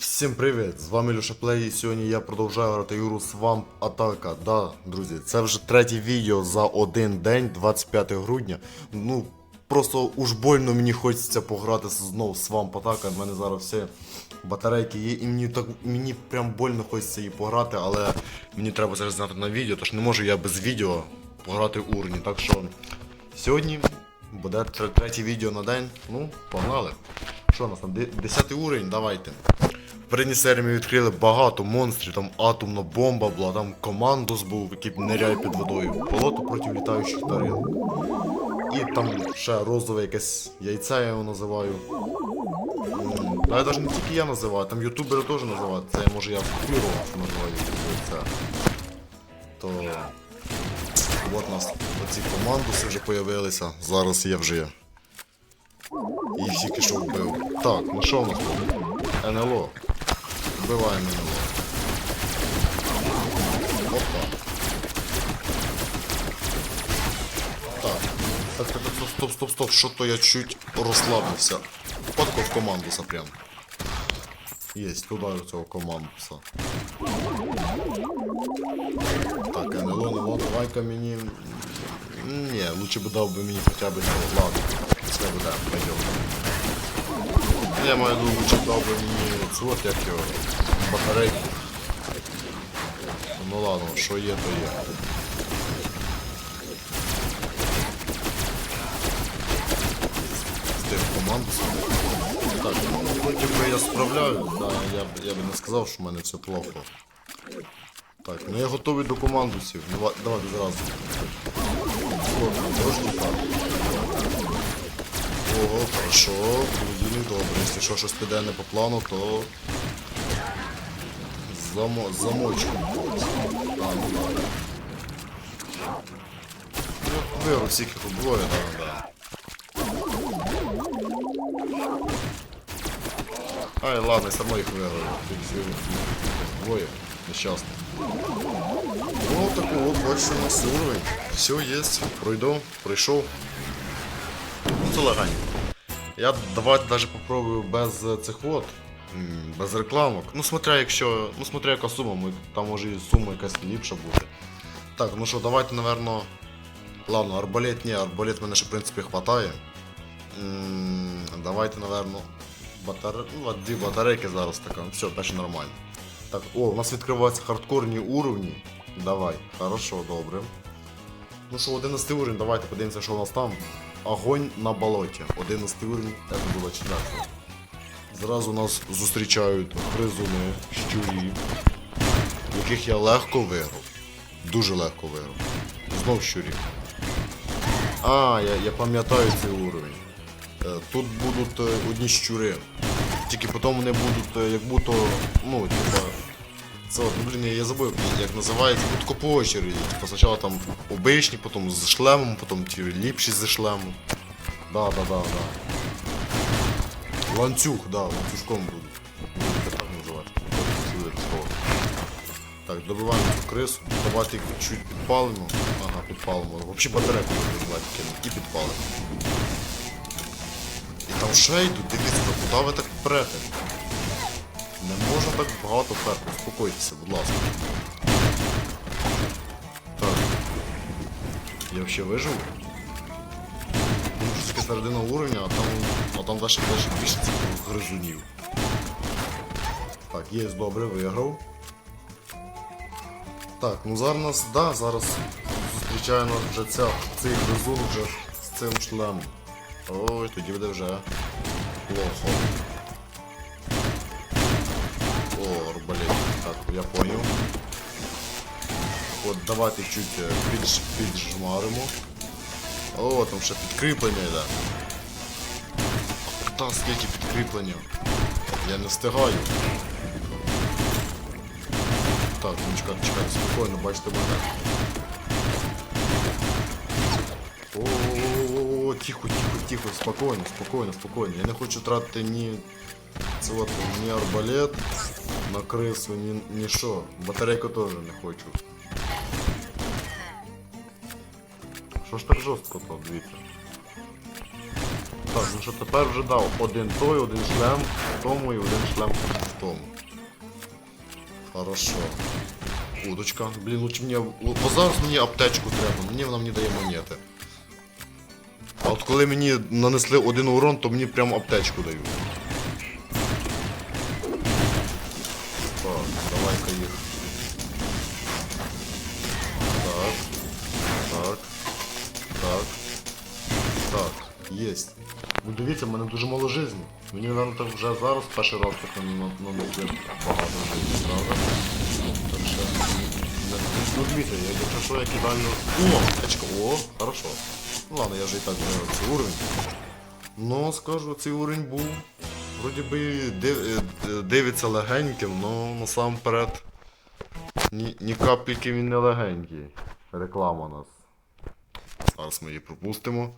Всім привіт! З вами Люша Плей і сьогодні я продовжую грати ігру Swamp Атака. Да, друзі, це вже третє відео за один день, 25 грудня. Ну, просто уж больно мені хочеться пограти знову Swamp Атака. В мене зараз всі батарейки є, і мені так мені прям больно хочеться її пограти, але мені треба зараз зняти на відео, тож не можу я без відео пограти в урні. Так що сьогодні буде третє відео на день. Ну, погнали. Що у нас там? Де- Десятий уровень, давайте. Передній серії ми відкрили багато монстрів, там атомна бомба була, там командос був, який ниряє під водою, болото проти літаючих тарілок. І там ще розове якесь яйце я його називаю. Та навіть не тільки я називаю, там ютубери теж називають. Це може я що називаю яйце. То от у нас оці командуси вже появилися. Зараз є вже. І тільки що вбив. Так, ну що у нас? НЛО. Вбиваємо НЛО. Опа. Так. Так, так, так, стоп, стоп, стоп, що то я чуть розслабився. Впадко в командуса прям. Єсть, туди цього командуса. Так, НЛО, НЛО, давай-ка мені... Ні, лучше би дав би мені хоча б не ладно. Це буде, пойдем. Я маю думаю, лучше дав би мені цю от як його батарейку. Ну ладно, що є, то є. З тим команду Так, ну вроді би я справляюсь, да, я, я би не сказав, що в мене все плохо. Так, ну я готовий до командусів. Давай, давай зразу. Трошки так. Ого, хорошо, холодильник добре. Якщо що, щось піде не по плану, то замо... замочку. А, ну да. Ну, виру всіх їх убиваю, да, да. Ай, ладно, я само їх виграю. Двоє нещасних. Ну, такой вот больше у нас уровень. Все есть. Пройду, пройшов. Це. Я давайте даже попробую без цих м, без рекламок. Ну, смотря якщо. Ну, смотря яка сума, ми, там може і сума якась ліпша буде. Так, ну що, давайте, наверно. Ладно, арбалет ні, арбалет мене ще в принципі хватає. Давайте, наверно. Батаре... Ну, дві батарейки зараз така. Все, дальше нормально. Так, о, у нас відкриваються хардкорні уровні. Давай, хорошо, добре. Ну що, 11 уровень, давайте подивимося, що у нас там. Огонь на болоті. 11 уровень, це було четверте. Зразу нас зустрічають гризуни, щурі, яких я легко виграв. Дуже легко виграв. Знов щурі. А, я, я пам'ятаю цей уровень. Е, Тут будуть е, одні щури. Тільки потім вони будуть е, як будто, ну, типа. Це от, ну, блін, я забув, як називається, будь по очереді. Типу, спочатку там обичні, потім з шлемом, потім ті ліпші зі шлемом. Да, да, да, да. Ланцюг, да, ланцюжком. Будете так називати. Так, добиваємо цю крису, давайте їх чуть підпалимо. Ага, підпалимо. Взагалі батарейку будемо давати кинемо, і підпалимо. І там ще йдуть, дивіться, ну куди ви так прете? Не можна так багато перти, успокойтеся, будь ласка. Так. Я взагалі вижив? Ну, що середина уровня, а там, а там далі більше цих гризунів. Так, є добре, виграв. Так, ну зараз нас, да, зараз зустрічає нас вже ця, цей гризун вже з цим шлемом. Ой, тоді буде вже плохо. Я понял. От давайте чуть е, підж, піджмаримо. О, там ще підкріплення йде. Та скільки підкріплення. Я не встигаю. Так, ну чекай, чекай, спокійно, бачите мене. О, тихо, тихо, тихо, спокійно, спокійно, спокійно. Я не хочу тратити ні це от ні арбалет на крису, ні, ні що. Батарейку теж не хочу. Що ж так жорстко то, дивіться. Так, ну що тепер вже дав один той, один шлем в тому і один шлем в тому. Хорошо. Удочка. Блін, лучше мені. Бо зараз мені аптечку треба, мені вона мені дає монети. А от коли мені нанесли один урон, то мені прям аптечку дають. Єсть. Ну дивіться, в мене дуже мало житті. Мені навіть так вже зараз перший раз так на нанесли багато житті, правда? Так що... Ну дивіться, я якщо що я кидаю... О, аптечка, о, хорошо. Ну ладно, я вже і так знаю цей уровень. Ну, скажу, цей уровень був. Вроді би е, е, дивиться легеньким, але насамперед ні, ні капельки він не легенький. Реклама нас. Зараз ми її пропустимо.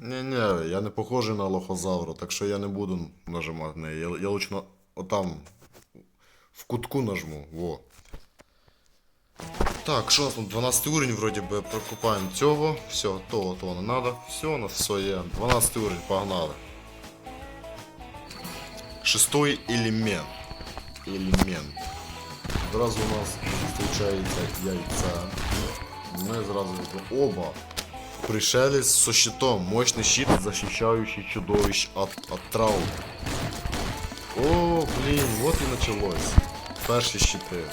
Ні-ні, я не похожий на лохозавра, так що я не буду нажимати на неї. Я, я лучше на, отам в кутку нажму. Во. Так, що у нас тут 12 уровень, вроді би прокупаємо цього. Все, того, того не треба. Все, у нас все є. 12 уровень, погнали. Шестой элемент. Элемент. Зразу у нас встречается яйца. Мы сразу оба. Пришелец со щитом. Мощный щит, защищающий чудовищ от, от травм. О, блін, вот і началось. Перші щити.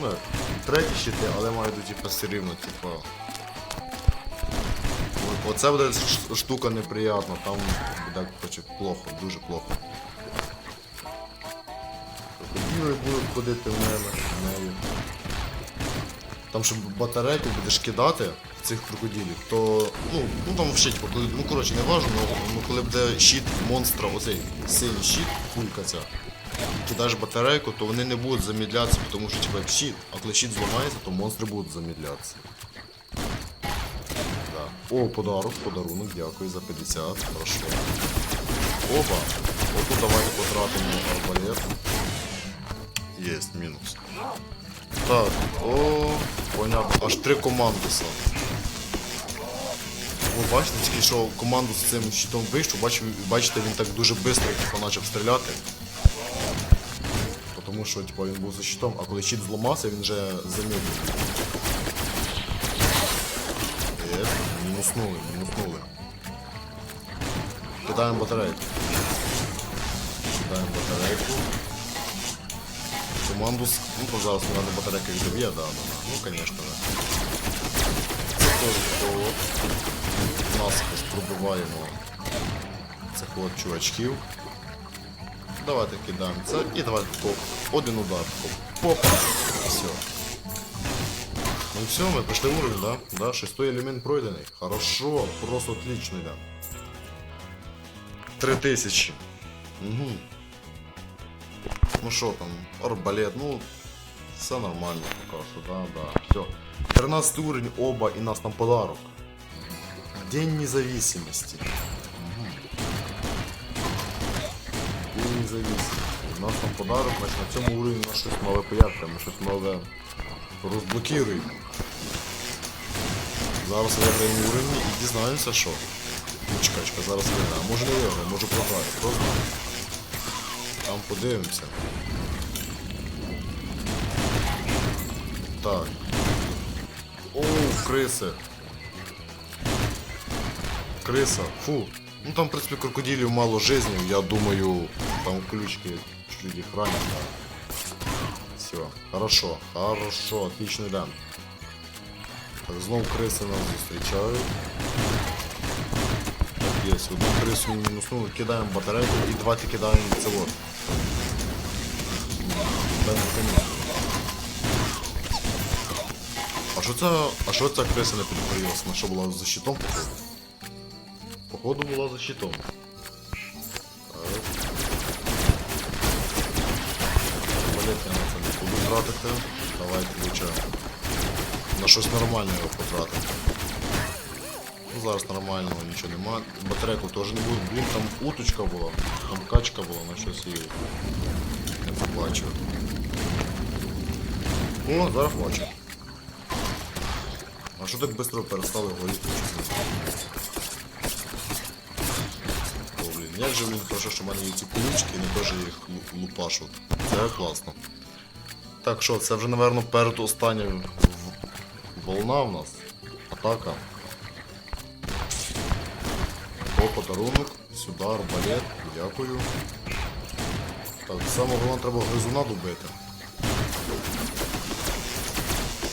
Ну, треті щити, але мають типу, все рівно, типу. Оце буде штука неприятна, там буде короче, плохо, дуже плохо. Крокодили будуть ходити в мене, в неї. Там, щоб батарейку будеш кидати цих крокодилів, то. Ну, ну там типу, коли, ну коротше, не важно, ну, коли буде щит монстра, оцей синій щит, кулька ця, кидаєш батарейку, то вони не будуть замідлятися, тому що типу, щит, а коли щит зламається, то монстри будуть замідлятися. Да. О, подарок, подарунок, дякую за 50, хорошо. Опа! Отут давайте потратимо арбалет. Єсть, мінус. Так, о, понятно. Аж три командуса. Ви бачите, тільки що команду з цим щитом вийшов, бачите, він так дуже швидко типу, почав стріляти. Тому що типу, він був за щитом, а коли щит зламався, він вже замедлив. Є, мінуснули, мінуснули. Кидаємо батарейку. Кидаємо батарейку. Команду с... Ну, пожалуйста, надо батарейка відб'є, да, да, да. Ну, конечно, да. Це теж Наскось пробиваємо цих от чувачків. Давайте кидаємо це і давайте коп. Один удар. Поп. Все. Ну все, ми пройшли уровень, да? Да, шестой елемент пройдений. Хорошо, просто отлично, да. Три тисячі. Угу. Ну що там, арбалет, ну все нормально поки що, да, да, все. 13 уровень оба і нас там подарок. День независимости. День независимости. У нас там подарок, значить на цьому уровні у нас щось нове появиться, ми щось нове розблокируємо. Зараз виграємо уровень і дізнаємося, що. Ну, чекай, зараз виграємо. Може не виграємо, може програю, хто знає. Там подивимося. Так. Оу, криси. Криса. Фу. Ну там, в принципі, крокодилів мало жизней, я думаю, там ключки чуть їх ранять. Все. Хорошо, хорошо, отличный дан. Так, знов криси нас зустрічають. Так, є, одну крису мінуснули, кидаємо батарейку і давайте кидаємо це вот. Бензокамінь. А що це. А що ця криса не підгорілася? Вона що була за щитом, походу? Походу була за щитом. Балет я на це не буду тратити. Давайте лучше на щось нормальне його потратити. Ну зараз нормального нічого нема. Батарейку теж не буде. Блін, там уточка була, там качка була, на щось її. Не побачив. О, зараз бачу. А що так швидко перестали горіти? Як же мені хорошо, що в мене є ці колючки, і не теж їх лу- лупашу. Це класно. Так що, це вже, напевно, передостання в- волна в нас. Атака. О, подарунок. Сюди, арбалет. Дякую. Так, саме головне треба гризуна добити.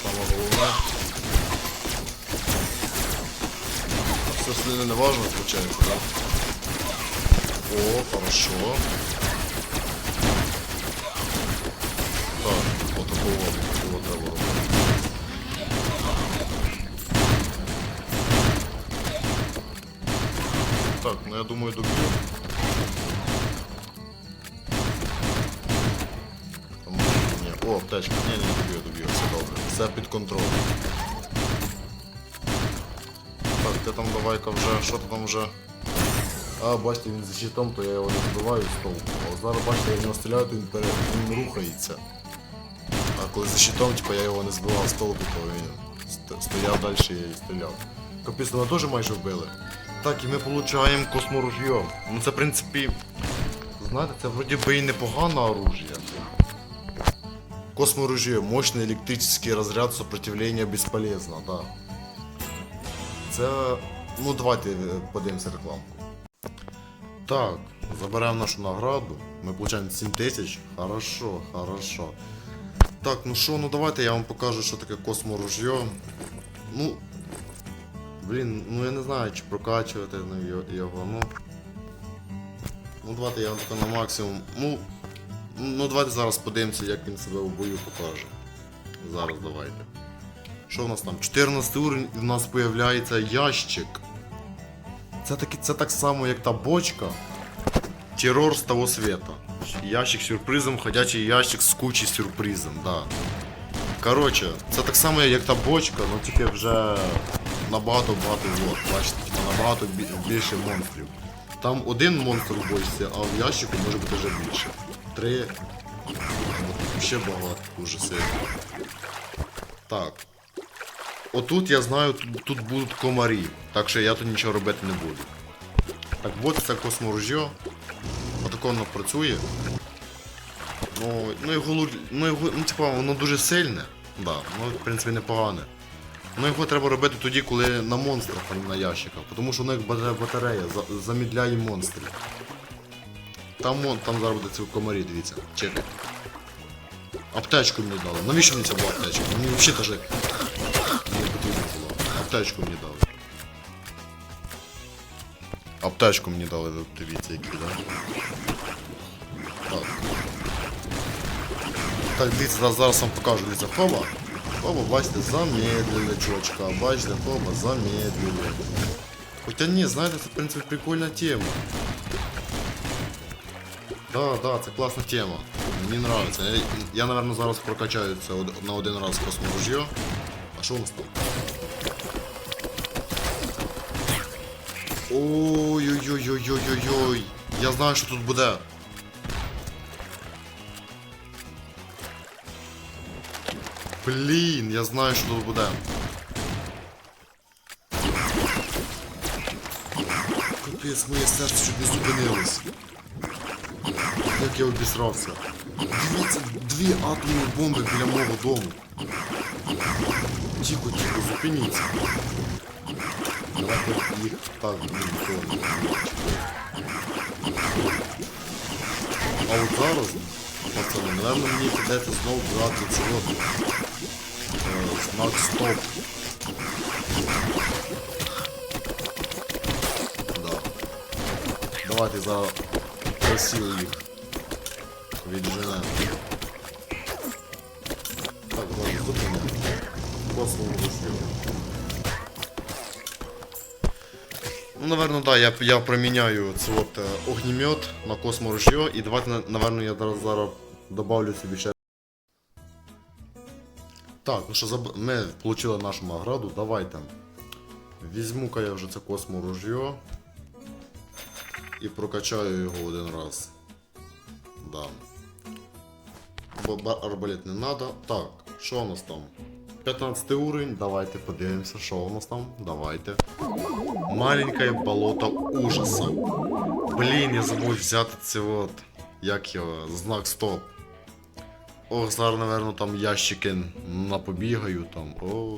Саме головне. Все слини не важно, виходить, да? О, хорошо. Так, от такого, такого треба робити. Так, ну я думаю, доб'ю. Там, ні. О, аптечка. Ні, не доб'ю, доб'ю, все добре. Все під контролем. Так, ти там давай-ка вже, що ти там вже? А, бачите, він за щитом, то я його не збиваю з толку. А зараз бачите, я в стріляю, то він, пере... він рухається. А коли за щитом, типу, я його не збивав з толку, то він стояв далі і стріляв. Капець, мене теж майже вбили. Так, і ми получаємо косморужье. Ну це в принципі. Знаєте, це вроді би і непогане оружие. Косморужье, мощный электрический разряд сопротивления бесполезно, да. Це. Ну давайте е, подивимося рекламку. Так, заберемо нашу награду. Ми получаємо 7 тисяч. Хорошо, хорошо. Так, ну що, ну давайте я вам покажу, що таке косморужье. Ну. Блін, ну я не знаю, чи прокачувати його, ну. Ну давайте я вам тако на максимум. Ну. Ну давайте зараз подивимося, як він себе в бою покаже. Зараз давайте. Що в нас там? 14 уровень і в нас з'являється ящик. Це, таки, це так само, як та бочка. Террор з того света. Ящик з сюрпризом, ходячий ящик з кучі сюрпризом, да. Коротше, це так само, як та бочка, ну тільки вже набагато-багато вот, бачите, типу, набагато більше монстрів. Там один монстр в бочці, а в ящику може бути вже більше. Три. Ще багато, дуже сильно. Так. Отут я знаю, тут, будуть комарі, так що я тут нічого робити не буду. Так, от це косморужье. Отако воно працює. Ну, ну його, ну, його, ну, типа, воно дуже сильне. Да, ну, в принципі, непогане. Ну його треба робити тоді, коли на монстрах, а не на ящиках. Тому що воно як батарея, за- замідляє монстрів. Там, там зараз буде ці комарі, дивіться, чекай. Аптечку мені дали. Навіщо мені ця була аптечка? Мені взагалі було. Аптечку мені дали. Аптечку мені дали, ви дивіться, які, да? Так. Так, дивіться, зараз, зараз вам покажу, дивіться, хоба. Хоба, бачите, замедлили чувачка, бачите, хоба, замедлили. Хоча ні, знаєте, це, в принципі, прикольна тема. Да, да, це класна тема. Мені нравится. Я, я наверное, зараз прокачаю це од- на один раз косморужье. А що у нас там? Ой-ой-ой-ой-ой-ой-ой. Я знаю, що тут буде. Блін, я знаю, що тут буде. Капець, моє серце чуть не зупинилось. Як я обісрався. Дивіться, дві атомні бомби біля мого дому. Тихо, тихо, зупиніться. Давайте їх так блін, А от зараз, пацани, напевно, мені придеться знову брати цього е, знак стоп. Да. Давайте зараз красиво їх відженемо. Так, ладно, зупинимо. Космос розстрілу. Ну, наверное, да, я, я проміняю це от е, огнемет на косморужье і давайте, на- наверно, я зараз, зараз добавлю собі ще. Так, ну що, заб... ми отримали нашу награду, давайте. Візьму-ка я вже це косморужье і прокачаю його один раз. Да. Арбалет не надо. Так, що у нас там? 15 уровень, давайте подивимося, що у нас там. Давайте. Маленькое болото ужаса. Блін, я забув взяти це от. Як його, знак стоп. Ох, зараз, наверно, там ящики напобігаю там. О.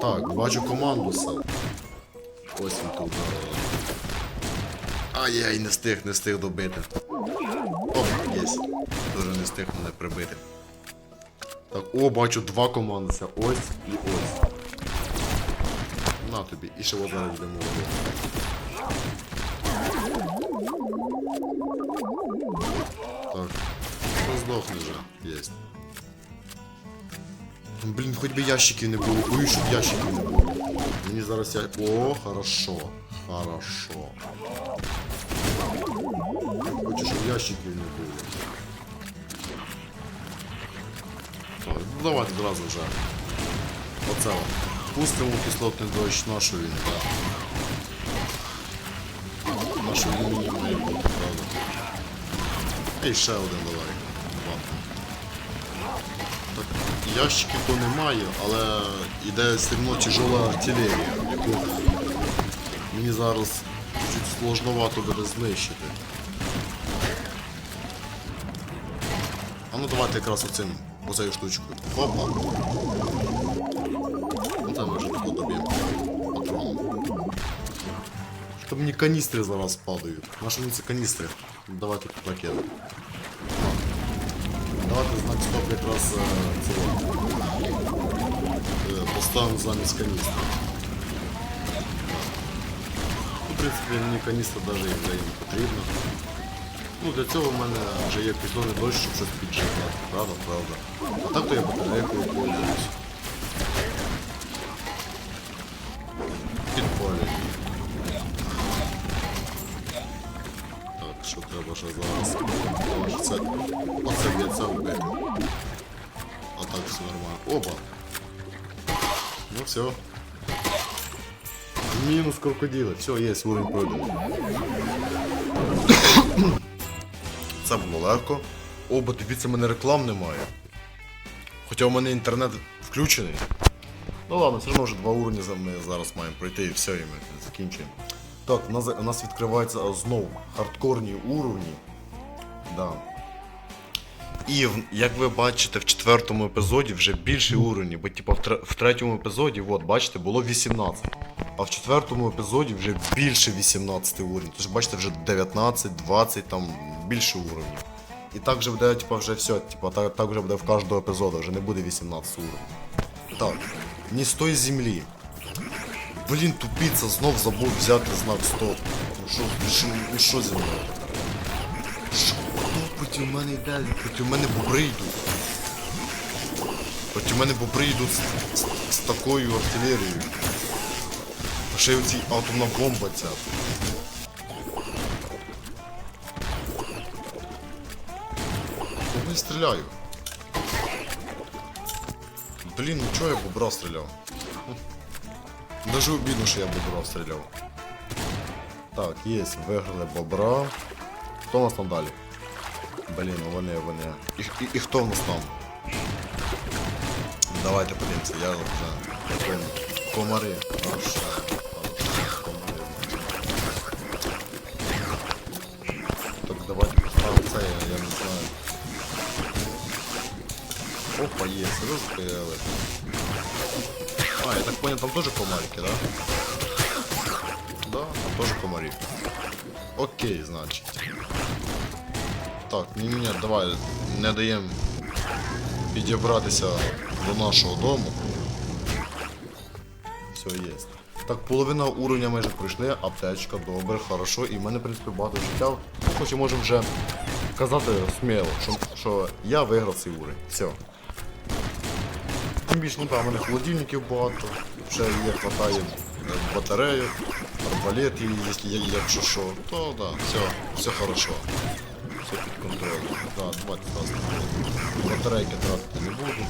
Так, бачу команду сел. Ось він тут. Ай-яй, не встиг, не встиг добити. О, єсть. Дуже не встиг мене прибити. Так, о, бачу два команди. Ось і ось. На тобі. І ще от зараз йдемо. Так. Ну здохни вже. Єсть. Блін, хоч би ящиків не було. Боюсь, щоб ящиків не було. Мені зараз я. О, хорошо. Хорошо. Хочу, щоб ящиків не було. Давайте одразу вже. Оце. Пустимо кислотний дощ нашу він, так. Нашу лінію має бути, правда. І ще один давай. Так, ящиків то немає, але йде все одно тяжела артилерія, яку мені зараз чуть сложновато буде знищити. А ну давайте якраз оцим, оцею штучкою. Опа. Ну там ми вже тут доб'ємо. Патроном. Що мені каністри зараз падають. Наші мені це каністри. Давайте тут ракети. Давайте знак стоп якраз е, цього. Е, Поставимо замість каністри. Ну, В принципі, мені каністра навіть вже і не потрібна. Ну, для цього в мене вже є підзорний дощ, щоб щось піджигати. Правда, правда. А так то я батарейкою пользуюсь. Підпалюю. Так, що треба ще зараз? Це... Оце б'ється вбити. А так все нормально. Опа! Ну все. Мінус крокодили. Все, є, уровень пройдений. Це було легко. О, бо тобі мене реклам немає. Хоча у мене інтернет включений. Ну ладно, все одно вже два уровні ми зараз маємо пройти і все, і ми закінчуємо. Так, у нас, у нас відкриваються знову хардкорні уровні. Да. І як ви бачите, в четвертому епізоді вже більше уровні, бо типу, в, тре- в третьому епізоді, от, бачите, було 18. А в четвертому епізоді вже більше 18 уровень. Тож бачите, вже 19, 20, там більше уровнів. І так вже буде, типу, вже все, типу, так, так вже буде в кожного епізоду, вже не буде 18 уровень. Так, не з тої землі. Блін, тупіця, знов забув взяти знак стоп. Ну що, що, ну що зі мною? Що? Проти мене йде? Проти мене бобри йдуть. Проти мене бобри йдуть з, з, з такою артилерією. А ще й оці атомна бомба ця. Я стріляю? Блін, ну чого я бобра стріляв? Даже обідно, що я бобра стріляв. Так, є, виграли бобра. Хто у нас там далі? Блін, ну вони, вони. І, і, і хто в нас там? Давайте подивимося, я вже. Комари. Хорошо, Є, серйозно появилось. А, я так понял, там тоже комарики, да? Да, там тоже комари. Окей, значит. Так, ні, ні, давай, не даємо підібратися до нашого дому. Все, є. Так, половина уровня майже пройшли, аптечка, добре, хорошо, і в мене, в принципі, багато життя. Хоч і можемо вже казати сміло, що, що я виграв цей уровень. Все. Тим більше, ну там, у мене холодильників багато, ще є хватає е, батареїв, арбалет, якщо, якщо що, то да, все, все хорошо. Все під контролем. Да, давайте зразу. Батарейки тратити не буду.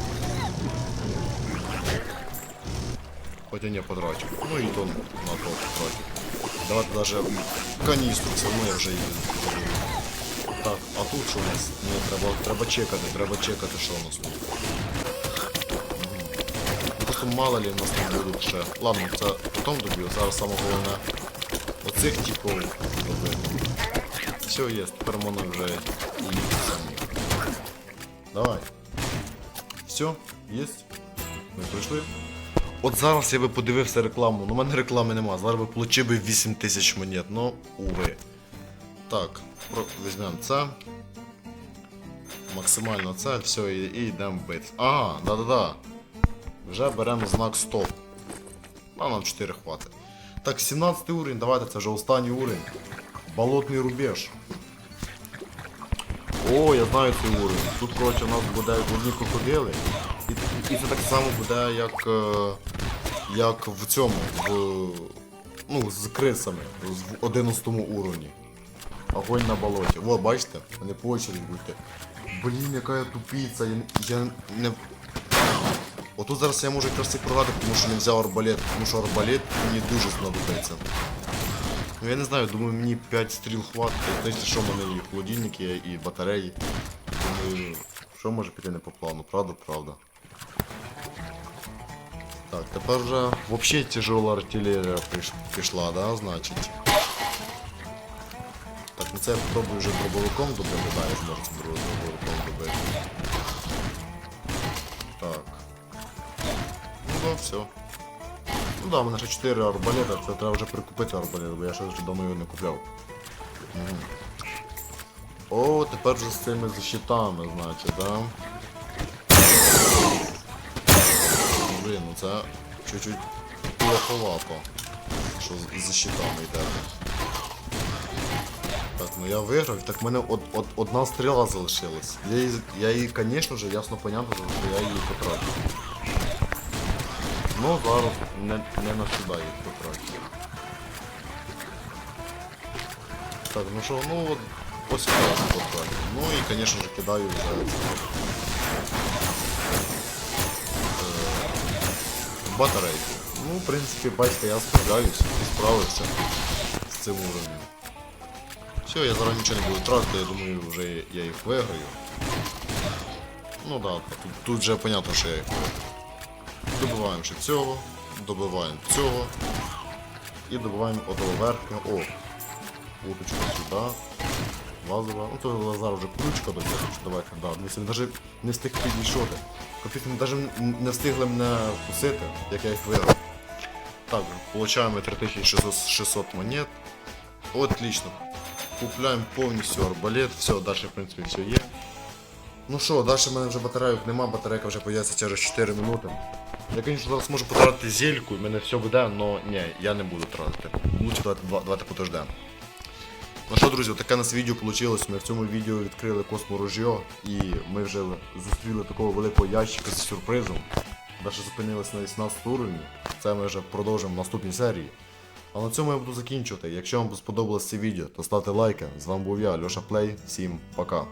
Хоча не потрачу. Ну і то на то потрачу. Давайте даже каністру, одно я вже її. Так, а тут що у нас? Ні, треба, треба чекати, треба чекати, що у нас тут. Просто мало ли в нас там будуть ще. Ладно, це потім доб'ю, зараз саме головне оцих типів добити. Все є, тепер можна вже і самі. Давай. Все, є. Ми прийшли. От зараз я би подивився рекламу, ну в мене реклами нема, зараз би получив би 8 тисяч монет, ну уви. Так, візьмемо це. Максимально це, все, і, і йдемо бити. Ага, да-да-да. Вже беремо знак стоп. А нам 4 хватить. Так, 17 уровень, давайте, це вже останній уровень. Болотний рубеж. О, я знаю цей уровень. Тут, коротше, у нас буде одні крокодили. І, і це так само буде, як, е, як в цьому, в, ну, з крисами, в 11 уровні. Огонь на болоті. Во, бачите? Не по очереді будьте. Блін, яка я тупіця, я, я не. Отут зараз я можу якраз і програти, тому що не взяв арбалет, тому що арбалет мені дуже знадобиться. Ну я не знаю, думаю, мені 5 стріл хватить. Знаєте, що в мене і холодильники, є, і батареї. Думаю, що може піти не по плану, правда, правда. Так, тепер вже взагалі тяжела артилерія пішла, да, значить. Так, ну це я попробую вже дробовиком добити, да, я зможу дробовиком добити. Все. Ну да, у мене ще 4 арбалета, це треба вже прикупити арбалет, бо я ще давно його не купляв. Мгм. О, тепер вже з цими защитами, значить, да? Блін, ну це чуть-чуть плоховато, що з- защитами йде. Так, ну я виграв, так в мене од, од, одна стріла залишилась. Я її, я її, звісно ясно понятно, що я її потрачу. Ну зараз не, не навсюди їх потрачу. Так, ну що, ну от ось зараз потрачу. Ну і, звісно ж, кидаю вже. Е, батарейки. Ну, в принципі, бачите, я справляюсь і справився з цим уровнем. Все, я зараз нічого не буду тратити, я думаю, вже я їх виграю. Ну да, тут, тут вже понятно, що я їх виграю. Добиваємо ще цього, добиваємо цього. І добиваємо отого верхнього. О! Уточку сюди. Лазова. Ну то зараз вже ключка до цього. Давайте, да. Ми навіть не встиг підійшоти. Ми навіть не встигли мене вкусити, як я їх виграв. Так, получаємо 3600 монет. Отлично. Купляємо повністю арбалет, все, далі в принципі все є. Ну що, далі в мене вже батарейок нема, батарейка вже появиться через 4 минути. Я, звісно, зараз можу потратити зельку, і мене все буде, але ні, я не буду тратити. Лучше давайте, давайте подождемо. Ну що, друзі, таке нас відео вийшло. Ми в цьому відео відкрили косморужьо і ми вже зустріли такого великого ящика з сюрпризом. Далі зупинилися на 18 уровні. Це ми вже продовжимо в наступній серії. А на цьому я буду закінчувати. Якщо вам сподобалось це відео, то ставте лайки. З вами був я, Льоша Плей. Всім пока.